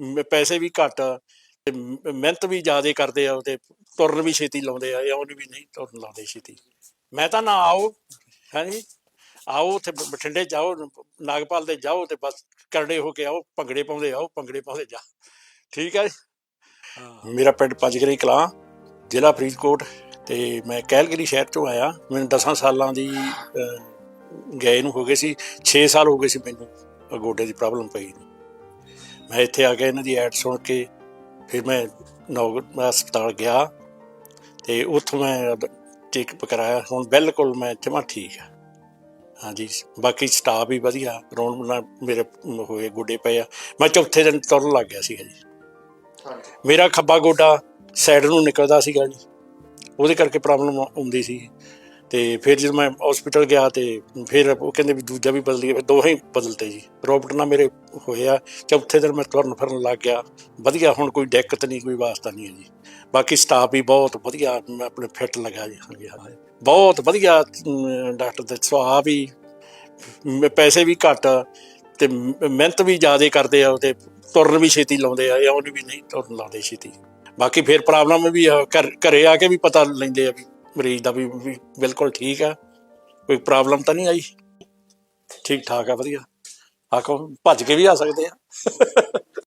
ਮ- ਪੈਸੇ ਵੀ ਘੱਟ ਤੇ ਮਿਹਨਤ ਵੀ ਜ਼ਿਆਦਾ ਕਰਦੇ ਆ ਤੇ ਤੁਰਨ ਵੀ ਛੇਤੀ ਲਾਉਂਦੇ ਆ ਨੀ ਵੀ ਨਹੀਂ ਤੁਰਨ ਲਾਉਂਦੇ ਛੇਤੀ। ਮੈਂ ਤਾਂ ਨਾ ਆਓ ਹਾਂਜੀ ਆਓ ਉੱਥੇ ਬਠਿੰਡੇ ਜਾਓ ਨਾਗਪਾਲ ਦੇ ਜਾਓ ਤੇ ਬਸ ਕਰੜੇ ਹੋ ਕੇ ਆਓ ਭੰਗੜੇ ਪਾਉਂਦੇ ਆਓ ਭੰਗੜੇ ਪਾਉਂਦੇ ਜਾ। ਠੀਕ ਹੈ। ਮੇਰਾ ਪਿੰਡ ਪੰਜਗਰੀ ਕਲਾਂ ਜ਼ਿਲ੍ਹਾ ਫਰੀਦਕੋਟ ਤੇ ਮੈਂ ਕੈਲਗਰੀ ਸ਼ਹਿਰ ਤੋਂ ਆਇਆ। ਮੈਨੂੰ 10 ਸਾਲਾਂ ਦੀ ਗਏ ਨੂੰ ਹੋ ਗਏ ਸੀ 6 ਸਾਲ ਹੋ ਗਏ ਸੀ ਮੈਨੂੰ ਗੋਡੇ ਦੀ ਪ੍ਰੋਬਲਮ ਪਈ। ਮੈਂ ਇੱਥੇ ਆ ਕੇ ਇਹਨਾਂ ਦੀ ਐਡ ਸੁਣ ਕੇ। ਫਿਰ ਮੈਂ ਨੌਗ ਹਸਪਤਾਲ ਗਿਆ ਤੇ ਉੱਥੋਂ ਮੈਂ ਚੈੱਕਅਪ ਕਰਾਇਆ। ਹੁਣ ਬਿਲਕੁਲ ਮੈਂ ਜਮਾਂ ਠੀਕ ਆ। ਹਾਂਜੀ ਬਾਕੀ ਸਟਾਫ ਵੀ ਵਧੀਆ। ਰੌਣ ਨਾਲ ਮੇਰੇ ਹੋਏ ਗੋਡੇ ਪਏ ਆ। ਮੈਂ ਚੌਥੇ ਦਿਨ ਤੁਰਨ ਲੱਗ ਗਿਆ ਸੀਗਾ ਜੀ। ਹਾਂਜੀ। ਮੇਰਾ ਖੱਬਾ ਗੋਡਾ ਸਾਈਡ ਨੂੰ ਨਿਕਲਦਾ ਸੀਗਾ ਜੀ। ਉਹਦੇ ਕਰਕੇ ਪ੍ਰੋਬਲਮ ਆਉਂਦੀ ਸੀ। ਤੇ ਫਿਰ ਜਦੋਂ ਮੈਂ ਹਸਪੀਟਲ ਗਿਆ ਤੇ ਫਿਰ ਉਹ ਕਹਿੰਦੇ ਵੀ ਦੂਜਾ ਵੀ ਬਦਲ ਗਿਆ ਫਿਰ ਦੋਹੇ ਹੀ ਬਦਲਤੇ ਜੀ। ਰੋਬਟ ਨਾਲ ਮੇਰੇ ਹੋਇਆ ਚੌਥੇ ਦਿਨ ਮੈਂ ਤੁਰਨ ਫਿਰਨ ਲੱਗ ਗਿਆ। ਵਧੀਆ ਹੁਣ ਕੋਈ ਦਿੱਕਤ ਨਹੀਂ ਕੋਈ ਵਾਸਤਾ ਨਹੀਂ ਹੈ ਜੀ। ਬਾਕੀ ਸਟਾਫ ਵੀ ਬਹੁਤ ਵਧੀਆ ਮੈਂ ਆਪਣੇ ਫਿੱਟ ਲੱਗਾ ਜੀ ਹਾਂਜੀ ਬਹੁਤ ਵਧੀਆ ਡਾਕਟਰ ਦੇ ਸੁਭਾਅ ਵੀ ਪੈਸੇ ਵੀ ਘੱਟ ਤੇ ਮ- ਮਿਹਨਤ ਵੀ ਜ਼ਿਆਦਾ ਕਰਦੇ ਆ ਤੇ ਤੁਰਨ ਵੀ ਛੇਤੀ ਲਾਉਂਦੇ ਆ ਇਉਂ ਨੀ ਵੀ ਨਹੀਂ ਤੁਰਨ ਲਾਉਂਦੇ ਛੇਤੀ। ਬਾਕੀ ਫਿਰ ਪ੍ਰੋਬਲਮ ਵੀ ਆ, ਘਰ ਘਰੇ ਆ ਕੇ ਵੀ ਪਤਾ ਲੈਂਦੇ ਆ ਵੀ ਮਰੀਜ਼ ਦਾ ਵੀ ਵੀ ਬਿਲਕੁਲ ਠੀਕ ਆ, ਕੋਈ ਪ੍ਰੋਬਲਮ ਤਾਂ ਨਹੀਂ ਆਈ? ਠੀਕ ਠਾਕ ਆ, ਵਧੀਆ। ਆਖੋ, ਭੱਜ ਕੇ ਵੀ ਆ ਸਕਦੇ ਆ।